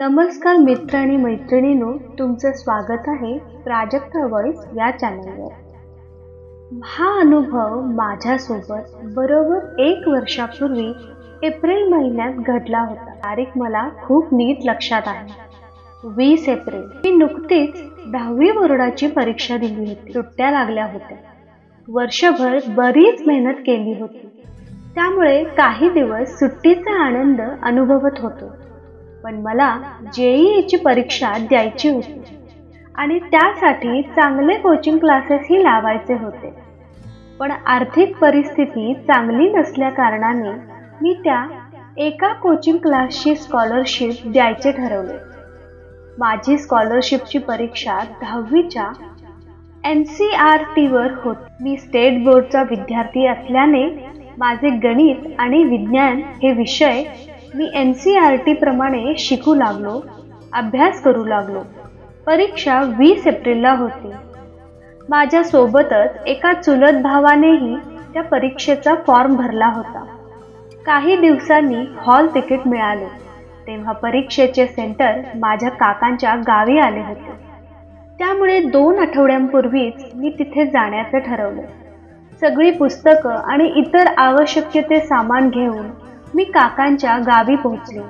नमस्कार मित्र आणि मैत्रिणींनो तुमचं स्वागत आहे प्राजक्ता वॉइस या चॅनलवर हा अनुभव माझ्यासोबत बरोबर एक वर्षापूर्वी एप्रिल महिन्यात घडला होता. तारीख मला खूप नीट लक्षात आहे. वीस एप्रिल. मी नुकतीच दहावी बोर्डाची परीक्षा दिली होती. सुट्ट्या लागल्या होत्या. वर्षभर बरीच मेहनत केली होती. त्यामुळे काही दिवस सुट्टीचा आनंद अनुभवत होतो. पण मला जेईईची परीक्षा द्यायची होती. आणि त्यासाठी चांगले कोचिंग क्लासेसही लावायचे होते. पण आर्थिक परिस्थिती चांगली नसल्या कारणाने मी त्या एका कोचिंग क्लासची स्कॉलरशिप द्यायचे ठरवले. माझी स्कॉलरशिपची परीक्षा दहावीच्या एन सी आर टीवर होत. मी स्टेट बोर्डचा विद्यार्थी असल्याने माझे गणित आणि विज्ञान हे विषय मी एन सी आर टी प्रमाणे शिकू लागलो अभ्यास करू लागलो. परीक्षा वीस एप्रिलला होती. माझ्यासोबतच एका चुलत भावानेही त्या परीक्षेचा फॉर्म भरला होता. काही दिवसांनी हॉल तिकीट मिळाले. तेव्हा परीक्षेचे सेंटर माझ्या काकांच्या गावी आले होते. त्यामुळे दोन आठवड्यांपूर्वीच मी तिथे जाण्याचं ठरवलं. सगळी पुस्तकं आणि इतर आवश्यक ते सामान घेऊन मी काकांच्या गावी पोहोचले.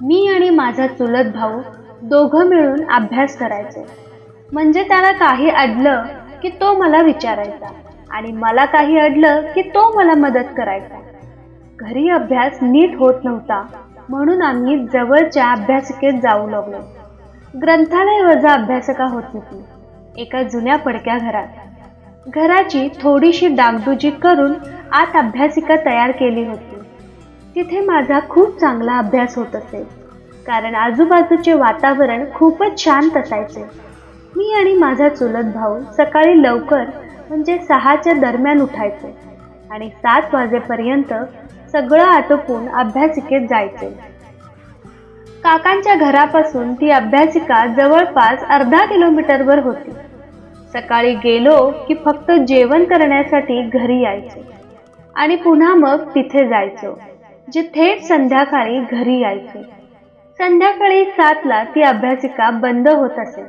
मी आणि माझा चुलत भाऊ दोघं मिळून अभ्यास करायचो. म्हणजे त्याला काही अडलं की तो मला विचारायचा आणि मला काही अडलं की तो मला मदत करायचा. घरी अभ्यास नीट होत नव्हता म्हणून आम्ही जवळच्या अभ्यासिकेत जाऊ लागलो. ग्रंथालय वजा अभ्यासिका होत होती एका जुन्या पडक्या घरात. घराची थोडीशी डागडुजी करून आत अभ्यासिका तयार केली होती. तिथे माझा खूप चांगला अभ्यास होत असे. कारण आजूबाजूचे वातावरण खूपच शांत असायचे. मी आणि माझा चुलत भाऊ सकाळी लवकर म्हणजे सहाच्या दरम्यान उठायचे. आणि सात वाजेपर्यंत सगळं आटोपून अभ्यासिकेत जायचे. काकांच्या घरापासून ती अभ्यासिका जवळपास अर्धा किलोमीटरवर होती. सकाळी गेलो की फक्त जेवण करण्यासाठी घरी यायचो. आणि पुन्हा मग तिथे जायचो. जे थेट संध्याकाळी घरी यायचे. संध्याकाळी सातला ती अभ्यासिका बंद होत असे.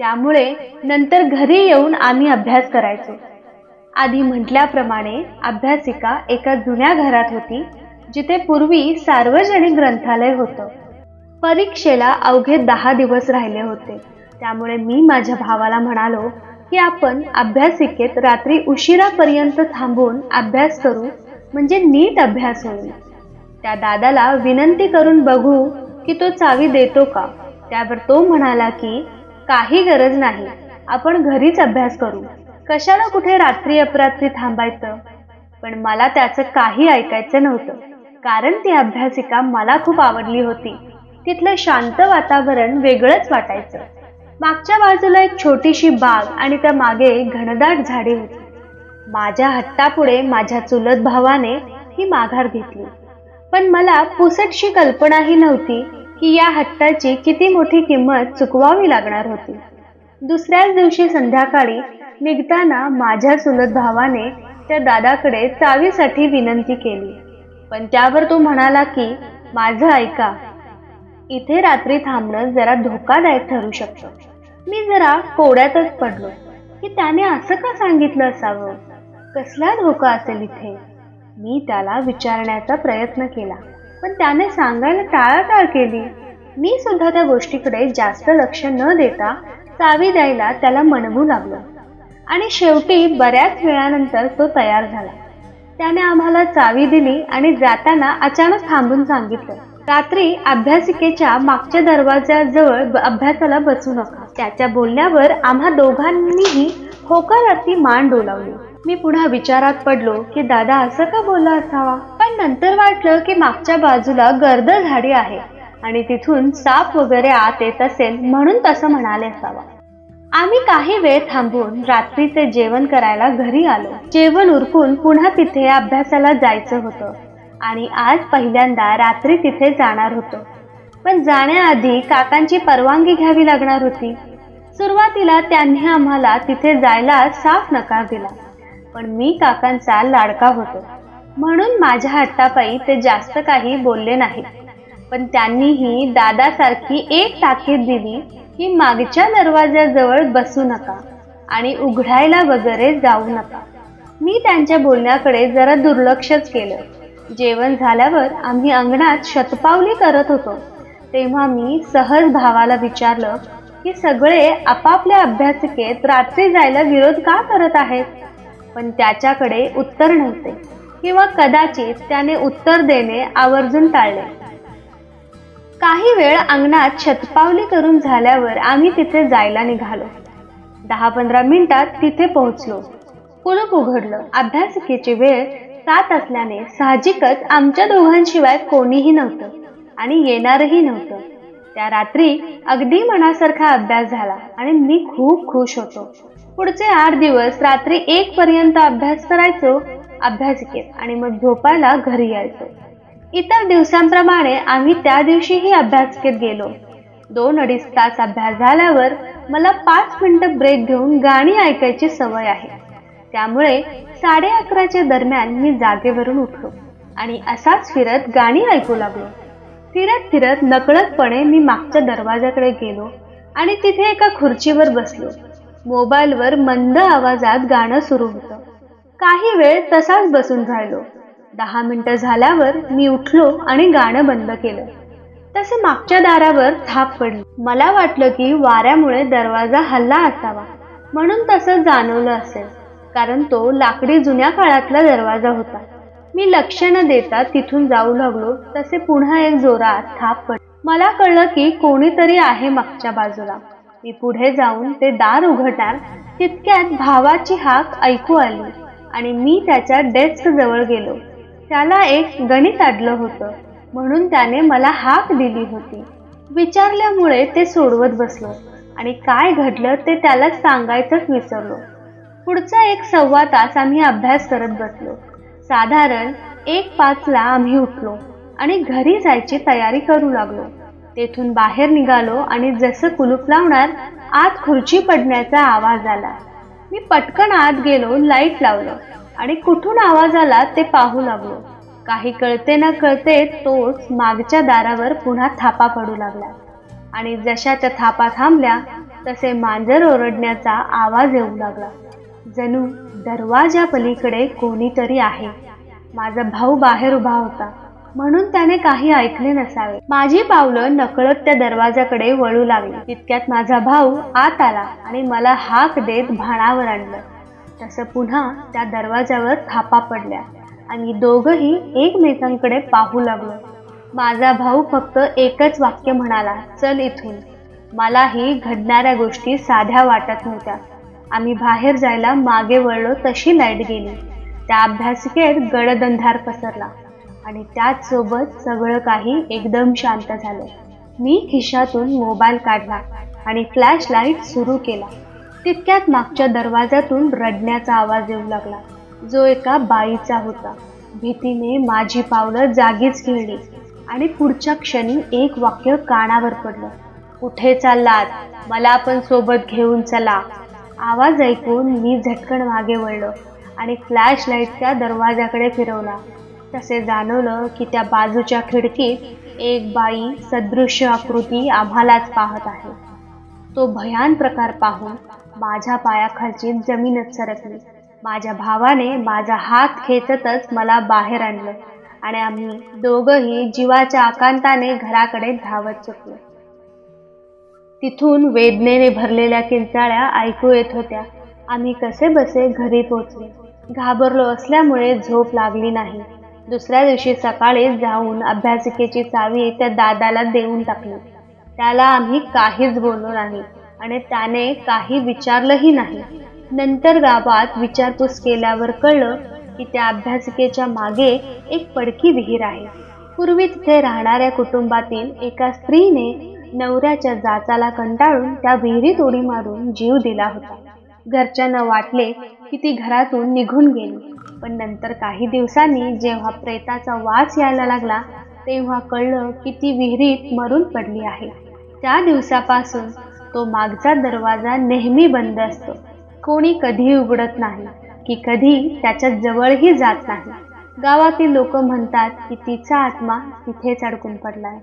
त्यामुळे नंतर घरी येऊन आम्ही अभ्यास करायचो. आधी म्हटल्याप्रमाणे अभ्यासिका एका जुन्या घरात होती जिथे पूर्वी सार्वजनिक ग्रंथालय होतं. परीक्षेला अवघे दहा दिवस राहिले होते. त्यामुळे मी माझ्या भावाला म्हणालो की आपण अभ्यासिकेत रात्री उशिरापर्यंत थांबून अभ्यास करू म्हणजे नीट अभ्यास होईल. त्या दादाला विनंती करून बघू की तो चावी देतो का? त्यावर तो म्हणाला की काही गरज नाही. आपण घरीच अभ्यास करू. कशाला कुठे रात्री अपरात्री थांबायचं? पण मला त्याचं काही ऐकायचं नव्हतं. कारण ती अभ्यासिका मला खूप आवडली होती. तिथलं शांत वातावरण वेगळंच वाटायचं. मागच्या बाजूला एक छोटीशी बाग आणि त्या मागे घनदाट झाडे होती. माझ्या हट्टापुढे माझ्या चुलत भावाने ही माघार घेतली. पण मला पुसटशी कल्पनाही नव्हती की या हट्टाची किती मोठी किंमत चुकवावी लागणार होती. दुसऱ्याच दिवशी संध्याकाळी निघताना माझ्या चुलत भावाने त्या दादाकडे चावीसाठी विनंती केली. पण त्यावर तो म्हणाला की माझं ऐका इथे रात्री थांबणं जरा धोकादायक ठरू शकतं. मी जरा कोड्यातच पडलो. की त्याने असं का सांगितलं असावं? कसला धोका असेल इथे? मी त्याला विचारण्याचा प्रयत्न केला. पण त्याने सांगायला टाळाटाळ केली. मी सुद्धा त्या गोष्टीकडे जास्त लक्ष न देता चावी द्यायला त्याला म्हणवू लागलो. आणि शेवटी बऱ्याच वेळानंतर तो तयार झाला. त्याने आम्हाला चावी दिली आणि जाताना अचानक थांबून सांगितलं रात्री अभ्यासिकेच्या मागच्या दरवाजाजवळ अभ्यासाला बसू नका. त्याच्या बोलण्यावर आम्हा दोघांनीही होकाराती मान डोलावली. मी पुन्हा विचारात पडलो की दादा असं का बोलला असावा? पण नंतर वाटलं की मागच्या बाजूला गर्द झाडी आहे आणि तिथून साप वगैरे आत येत असेल म्हणून तसं म्हणाले असावा. आम्ही काही वेळ थांबून रात्रीचे जेवण करायला घरी आलो. जेवण उरकून पुन्हा तिथे अभ्यासाला जायचं होतं आणि आज पहिल्यांदा रात्री तिथे जाणार होतो. पण जाण्याआधी काकांची परवानगी घ्यावी लागणार होती. सुरुवातीला त्यांनी आम्हाला तिथे जायला साफ नकार दिला पण मी काकांचा लाडका होतो. म्हणून माझ्या हट्टापायी ते जास्त काही बोलले नाही. पण त्यांनीही दादासारखी एक ताकीद दिली की मागच्या दरवाजाजवळ बसू नका आणि उघडायला वगैरे जाऊ नका. मी त्यांच्या बोलण्याकडे जरा दुर्लक्षच केलं. जेवण झाल्यावर आम्ही अंगणात शतपावली करत होतो. तेव्हा मी सहज भावाला विचारलं की सगळे आपापल्या अभ्यासिकेत रात्री जायला विरोध का करत आहेत? पण त्याच्याकडे उत्तर नव्हते. किंवा कदाचित त्याने उत्तर देणे आवर्जून टाळले. काही वेळ अंगणात शतपावली करून झाल्यावर आम्ही तिथे जायला निघालो. दहा पंधरा मिनिटात तिथे पोहोचलो. कुलूप उघडलं. अभ्यासिकेची वेळ सात असल्याने साहजिकच आमच्या दोघांशिवाय कोणीही नव्हतं आणि येणारही नव्हतं. त्या रात्री अगदी मनासारखा अभ्यास झाला आणि मी खूप खुश होतो. पुढचे आठ दिवस रात्री एक पर्यंत अभ्यास करायचो अभ्यासिकेत आणि मग झोपायला घरी यायचो. इतर दिवसांप्रमाणे आम्ही त्या दिवशीही अभ्यासिकेत गेलो. दोन अडीच तास अभ्यास झाल्यावर मला पाच मिनिटं ब्रेक घेऊन गाणी ऐकायची सवय आहे. त्यामुळे साडे अकराच्या दरम्यान मी जागेवरून उठलो आणि असाच फिरत गाणी ऐकू लागलो. फिरत फिरत नकळतपणे मी मागच्या दरवाजाकडे गेलो आणि तिथे एका खुर्चीवर बसलो. मोबाईलवर मंद आवाजात गाणं सुरू होतं. काही वेळ तसाच बसून राहिलो. दहा मिनिटं झाल्यावर मी उठलो आणि गाणं बंद केलं. तसे मागच्या दारावर थाप पडली. मला वाटलं की वाऱ्यामुळे दरवाजा हल्ला असावा. म्हणून तसं जाणवलं असेल. कारण तो लाकडी जुन्या काळातला दरवाजा होता. मी लक्ष न देता तिथून जाऊ लागलो. तसे पुन्हा एक जोरात थाप पड मला कळलं की कोणीतरी आहे मागच्या बाजूला. मी पुढे जाऊन ते दार उघडणार तितक्यात भावाची हाक ऐकू आली आणि मी त्याच्या डेस्क जवळ गेलो. त्याला एक गणित अडलं होतं म्हणून त्याने मला हाक दिली होती. विचारल्यामुळे ते सोडवत बसलो आणि काय घडलं ते त्याला सांगायचंच विसरलो. पुढचा एक सव्वा तास आम्ही अभ्यास करत बसलो. साधारण एक पाचला आम्ही उठलो आणि घरी जायची तयारी करू लागलो. तेथून बाहेर निघालो आणि जसं कुलूप लावणार आत खुर्ची पडण्याचा आवाज आला. मी पटकन आत गेलो लाइट लावलं आणि कुठून आवाज आला ते पाहू लागलो. काही कळते ना कळते तोच मागच्या दारावर पुन्हा थापा पडू लागला. आणि जशाच्या थापा थांबल्या तसे मांजर ओरडण्याचा आवाज येऊ लागला. जणू दरवाजा पलीकडे कोणीतरी आहे. माझा भाऊ बाहेर उभा होता. म्हणून त्याने काही ऐकले नसावे. माझी पावलं नकळत त्या दरवाजाकडे वळू लागली. तितक्यात माझा भाऊ आत आला आणि मला हाक देत भाणावर आणलं. तसं पुन्हा त्या दरवाजावर थापा पडल्या. आणि दोघही एकमेकांकडे पाहू लागलो. माझा भाऊ फक्त एकच वाक्य म्हणाला चल इथून. मलाही घडणाऱ्या गोष्टी साध्या वाटत नव्हत्या. आम्ही बाहेर जायला मागे वळलो तशी लाइट गेली. त्या अभ्यासिकेत गडदंधार पसरला. आणि त्याचसोबत सगळं काही एकदम शांत झालं. मी खिशातून मोबाईल काढला आणि फ्लॅश लाइट सुरू केला. तितक्यात मागच्या दरवाजातून रडण्याचा आवाज येऊ लागला. जो एका बाईचा होता. भीतीने माझी पावलं जागीच खेळली आणि पुढच्या क्षणी एक वाक्य कानावर पडलं. कुठे चाललात? मला पण सोबत घेऊन चला. आवाज ऐकून मी झटकन मागे वळलो आणि फ्लॅश लाईटच्या दरवाजाकडे फिरवला. तसे जाणवलं की त्या बाजूच्या खिडकीत एक बाई सदृश्य आकृती आम्हालाच पाहत आहे. तो भयान प्रकार पाहून माझ्या पायाखालची जमीनच सरकली. माझ्या भावाने माझा हात खेचतच मला बाहेर आणलं आणि आम्ही दोघंही जीवाच्या आकांताने घराकडे धावत चुकलो तिथून वेदनेने भरलेल्या किंचाळ्या ऐकू येत होत्या. आम्ही कसे बसे घरी पोचले. घाबरलो असल्यामुळे झोप लागली नाही. दुसऱ्या दिवशी सकाळी जाऊन अभ्यासिकेची चावी त्या दादाला देऊन टाकली. त्याला आम्ही काहीच बोललो नाही आणि त्याने काही विचारलंही नाही. नंतर गावात विचारपूस केल्यावर कळलं की त्या अभ्यासिकेच्या मागे एक पडकी विहीर आहे. पूर्वी तिथे राहणाऱ्या कुटुंबातील एका स्त्रीने नवऱ्याच्या जाचाला कंटाळून त्या विहिरीत उडी मारून जीव दिला होता. घरच्यांना वाटले की ती घरातून निघून गेली. पण नंतर काही दिवसांनी जेव्हा प्रेताचा वास यायला लागला तेव्हा कळलं की ती विहिरीत मरून पडली आहे. त्या दिवसापासून तो मागचा दरवाजा नेहमी बंद असतो. कोणी कधी उघडत नाही की कधी त्याच्या जवळही जात नाही. गावातील लोक म्हणतात की तिचा आत्मा तिथेच अडकून पडलाय.